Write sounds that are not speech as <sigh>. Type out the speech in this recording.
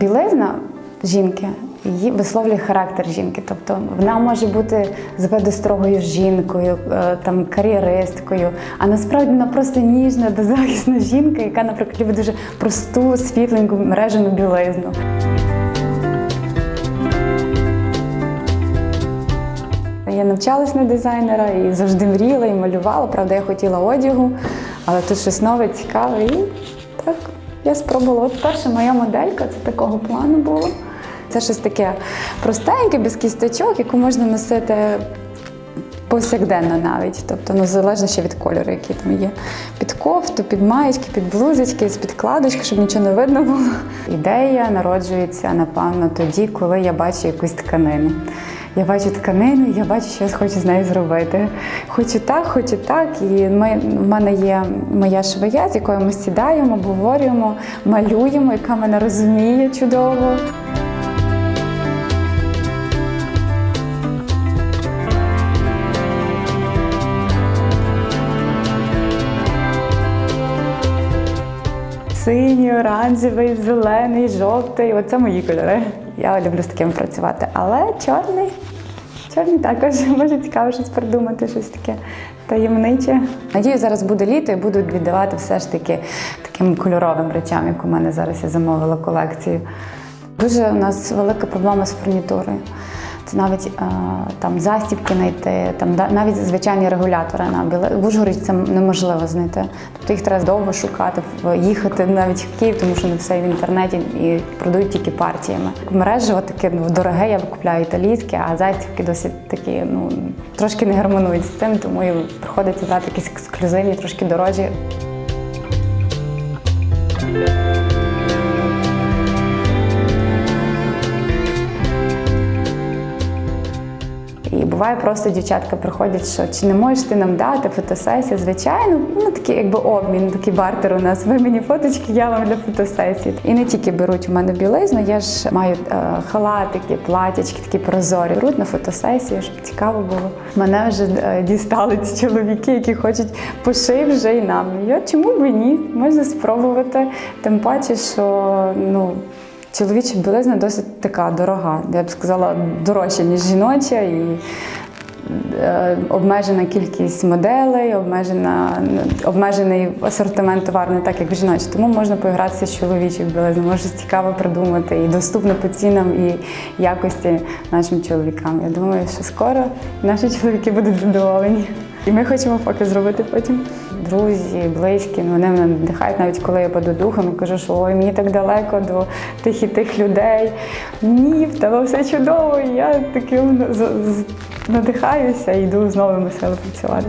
білизна жінки її висловлює характер жінки. Тобто вона може бути зведострогою жінкою, е, там кар'єристкою, а насправді вона просто ніжна, беззахисна жінка, яка, наприклад, любить дуже просту, світленьку мережену білизну. Я навчалась на дизайнера і завжди мріяла і малювала. Правда, я хотіла одягу, але тут щось нове, цікаве. І так я спробувала. От перша моя моделька це такого плану було. Це щось таке простеньке, без кісточок, яку можна носити повсякденно навіть. Тобто, ну залежно ще від кольору, який там є. Під кофту, під маєчки, під блузочки, з підкладочки, щоб нічого не видно було. Ідея народжується, напевно, тоді, коли я бачу якусь тканину. Я бачу тканину, я бачу, що я хочу з нею зробити. Хочу так, хочу так. І ми, в мене є моя швея, з якою ми сідаємо, обговорюємо, малюємо, яка мене розуміє чудово. Синій, оранжевий, зелений, жовтий. Оце мої кольори. Я люблю з таким працювати. Але чорний, чорний також <laughs> може цікаво щось придумати, щось таке таємниче. Надію, зараз буде літо і буду віддавати все ж таки таким кольоровим речам, як у мене зараз я замовила колекцію. Дуже у нас велика проблема з фурнітурою. Це навіть е, там застібки знайти, там навіть звичайні регулятори на біле в Ужгороді це неможливо знайти. Тобто їх треба довго шукати, їхати навіть в Київ, тому що не все в інтернеті і продають тільки партіями. Мережево таке ну, дороге, я купляю італійське, а застібки досить такі, ну трошки не гармонують з цим, тому і приходиться брати якісь ексклюзивні, трошки дорожчі. Буває просто дівчатка приходять, що чи не можеш ти нам дати фотосесію? Звичайно, ну такий якби обмін, такий бартер у нас. Ви мені фоточки, я вам для фотосесії. І не тільки беруть у мене білизну, я ж маю е, халатики, платячки, такі прозорі. Беруть на фотосесію, щоб цікаво було. Мене вже е, дістали ці чоловіки, які хочуть пошив вже і нам. Я чому б ні? Можна спробувати. Тим паче, що ну. Чоловіча білизна досить така дорога, я б сказала, дорожча, ніж жіноча, і е, обмежена кількість моделей, обмежена, обмежений асортимент товару, не так як в жіночій. Тому можна поігратися з чоловічою білизною, може цікаво придумати і доступно по цінам і якості нашим чоловікам. Я думаю, що скоро наші чоловіки будуть задоволені. І ми хочемо поки зробити потім. Друзі, близькі, ну, вони мене надихають, навіть коли я паду духом кажу, що ой, мені так далеко до тих і тих людей. Ні, в тебе все чудово. І я таким з- надихаюся і йду з новими силами працювати.